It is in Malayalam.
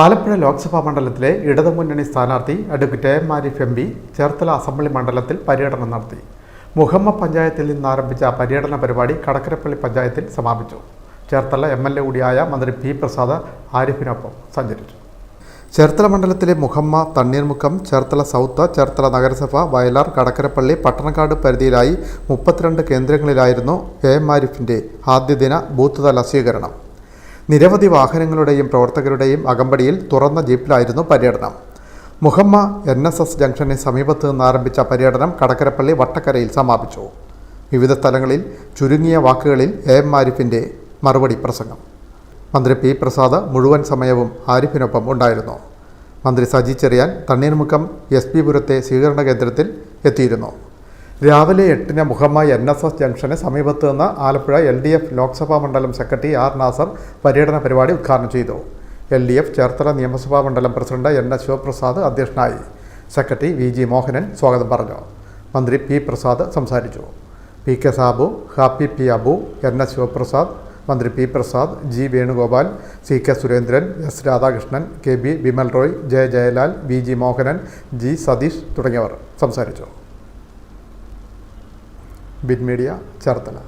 ആലപ്പുഴ ലോക്സഭാ മണ്ഡലത്തിലെ ഇടതുമുന്നണി സ്ഥാനാർത്ഥി advocate M Arif M P Cherthala assembly മണ്ഡലത്തിൽ പര്യടനം നടത്തി. മുഹമ്മ പഞ്ചായത്തിൽ നിന്ന് ആരംഭിച്ച പര്യടന പരിപാടി കടക്കരപ്പള്ളി പഞ്ചായത്തിൽ സമാപിച്ചു. ചേർത്തല എം എൽ എ കൂടിയായ മന്ത്രി പി പ്രസാദ് ആരിഫിനൊപ്പം സഞ്ചരിച്ചു. ചേർത്തല മണ്ഡലത്തിലെ മുഹമ്മ തണ്ണീർമുഖം ചേർത്തല സൗത്ത് ചേർത്തല നഗരസഭ വയലാർ കടക്കരപ്പള്ളി പട്ടണക്കാട് പരിധിയിലായി മുപ്പത്തിരണ്ട് കേന്ദ്രങ്ങളിലായിരുന്നു എ എം ആരിഫിന്റെ ആദ്യദിന ബൂത്ത് തല സ്വീകരണം. നിരവധി വാഹനങ്ങളുടെയും പ്രവർത്തകരുടെയും അകമ്പടിയിൽ തുറന്ന ജീപ്പിലായിരുന്നു പര്യടനം. മുഹമ്മ എൻ എസ് എസ് ജംഗ്ഷന് സമീപത്ത് നിന്ന് ആരംഭിച്ച പര്യടനം കടക്കരപ്പള്ളി വട്ടക്കരയിൽ സമാപിച്ചു. വിവിധ സ്ഥലങ്ങളിൽ ചുരുങ്ങിയ വാക്കുകളിൽ എ എം ആരിഫിന്റെ മറുപടി പ്രസംഗം. മന്ത്രി പി പ്രസാദ് മുഴുവൻ സമയവും ആരിഫിനൊപ്പം ഉണ്ടായിരുന്നു. മന്ത്രി സജി ചെറിയാൻ തണ്ണീർമുക്കം എസ് പി പുരത്തെ സ്വീകരണ കേന്ദ്രത്തിൽ എത്തിയിരുന്നു. രാവിലെ എട്ടിന് മുഹമ്മ എൻ എസ് എസ് ജംഗ്ഷന് സമീപത്ത് നിന്ന് Alappuzha L D F Lok Sabha മണ്ഡലം സെക്രട്ടറി ആർ നാസർ പര്യടന പരിപാടി ഉദ്ഘാടനം ചെയ്തു. എൽ ഡി എഫ് ചേർത്തല നിയമസഭാ മണ്ഡലം പ്രസിഡന്റ് എൻ എസ് ശിവപ്രസാദ് അധ്യക്ഷനായി. സെക്രട്ടറി വി ജി മോഹനൻ സ്വാഗതം പറഞ്ഞു. മന്ത്രി പി പ്രസാദ് സംസാരിച്ചു. P K Sabu Happy P Abu N S Sivaprasad മന്ത്രി P Prasad G Venugopal C K Surendran S Radhakrishnan K B Bimal Roy Jaya Jayalal V G Mohanan G Satheesh തുടങ്ങിയവർ സംസാരിച്ചു. Bin media Cherthala.